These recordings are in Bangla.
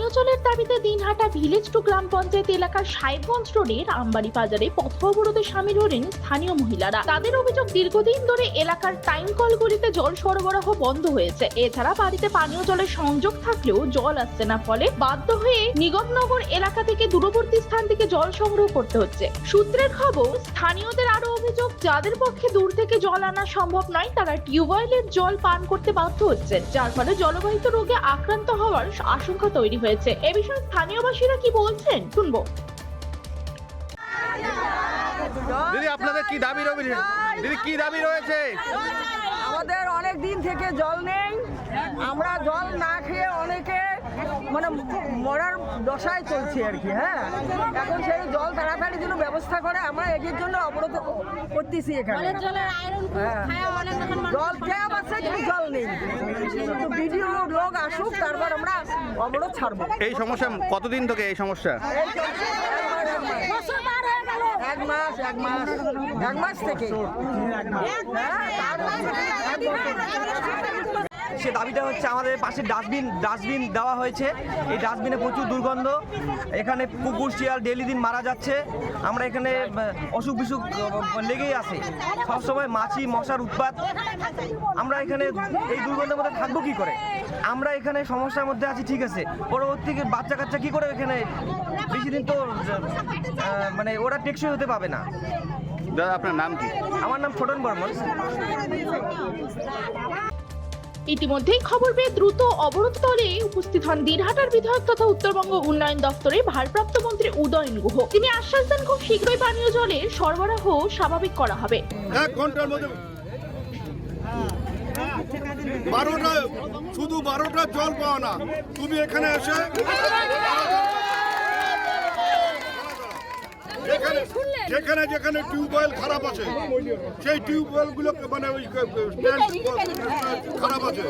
পানীয় দাবিতে Dinhata village two gram panchayat এলাকার সাহেবগঞ্জ রোডের আমবাড়ি বাজারে পথ অবরোধে সামিল হলেন স্থানীয় মহিলারা। তাদের অভিযোগ, দীর্ঘদিন ধরে এলাকার টাইম কলগুলিতে জল সরবরাহ বন্ধ হয়েছে। এছাড়া বাড়িতে পানীয় জলের সংযোগ থাকলেও জল আসছে না, ফলে বাধ্য হয়ে নিগমনগর এলাকা থেকে দূরবর্তী স্থান থেকে জল সংগ্রহ করতে হচ্ছে। সূত্রের খবর, স্থানীয়দের আরও অভিযোগ, যাদের পক্ষে দূর থেকে জল আনা সম্ভব নয়, তারা টিউবওয়েলের জল পান করতে বাধ্য হচ্ছে যার ফলে জলবাহিত রোগে আক্রান্ত হওয়ার আশঙ্কা তৈরি হয়েছে। এ বিষয়ে স্থানীয়বাসীরা কি বলছেন? শুনব। দিদি আপনাদের কি দাবি রয়েছে দিদি কি দাবি রয়েছে? আমাদের অনেক দিন থেকে জল নেই। আমরা জল না খেয়ে অনেকে মানে মরার দশায় চলছে আর কি হ্যাঁ? এখন সেই জল তাড়াতাড়ি যেন ব্যবস্থা করে আমরা এটির জন্য অবরোধ করতেছি এখানে। হ্যাঁ। জল খেয়ে পাচ্ছে কিন্তু জল নেই। ভিডিও লোক আসুক তারপর আমরা অবরোধ ছাড়বো। এই সমস্যা কতদিন থেকে এই সমস্যা? এক মাস এক মাস। এক মাস থেকে। সে দাবিটা হচ্ছে আমাদের পাশে ডাস্টবিন ডাস্টবিন দেওয়া হয়েছে। এই ডাস্টবিনে প্রচুর দুর্গন্ধ। এখানে কুকুর শিয়াল ডেলি দিন মারা যাচ্ছে। আমরা এখানে অসুখ বিসুখ লেগেই আছে। সবসময় মাছি মশার উৎপাত। আমরা এখানে এই দুর্গন্ধের মধ্যে থাকব কী করে? আমরা এখানে সমস্যার মধ্যে আছি ঠিক আছে। পরবর্তী বাচ্চা কাচ্চা কী করে এখানে? বেশি দিন তো মানে ওরা টেকসই হতে পাবে না। দাদা আপনার নাম কি? আমার নাম ছোটন বর্মন। ইতিমধ্যেই খবর পেয়ে দ্রুত অবরোধ স্থলে উপস্থিত হন দিনহাটার বিধায়ক তথা উত্তরবঙ্গ উন্নয়ন দপ্তরের ভারপ্রাপ্ত মন্ত্রী উদয়ন গুহ। তিনি আশ্বাস দেন, খুব শীঘ্রই পানীয় জলের সরবরাহ স্বাভাবিক করা হবে। বারোটা, শুধু বারোটা জল পাওয়া না। তুমি এখানে এসে যেখানে যেখানে টিউবওয়েল খারাপ আছে। সেই টিউবওয়েল গুলোকে মানে ওই খারাপ আছে।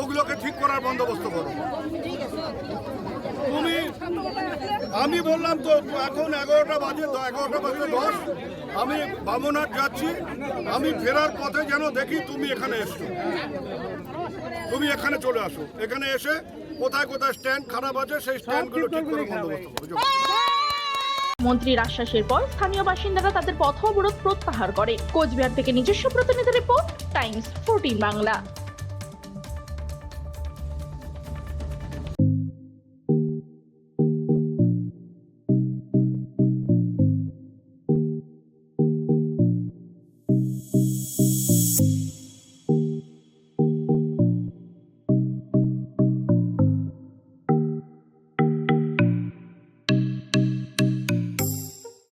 ওগুলোকে ঠিক করার বন্দোবস্ত করো। তুমি আমি বললাম তো এখন এগারোটা বাজে এগারোটা বাজে দশ। আমি বামনাট যাচ্ছি। আমি ফেরার পথে যেন দেখি তুমি এখানে এসছো। তুমি এখানে চলে আসো। এখানে এসে কোথায় কোথায় স্ট্যান্ড খারাপ আছে সেই স্ট্যান্ডগুলো ঠিক করে বন্দোবস্ত করো। মন্ত্রীর আশ্বাসের পর স্থানীয় বাসিন্দারা তাদের পথ অবরোধ প্রত্যাহার করে। কোচবিহার থেকে নিজস্ব প্রতিনিধি রিপোর্ট টাইমস ফোরটিন বাংলা।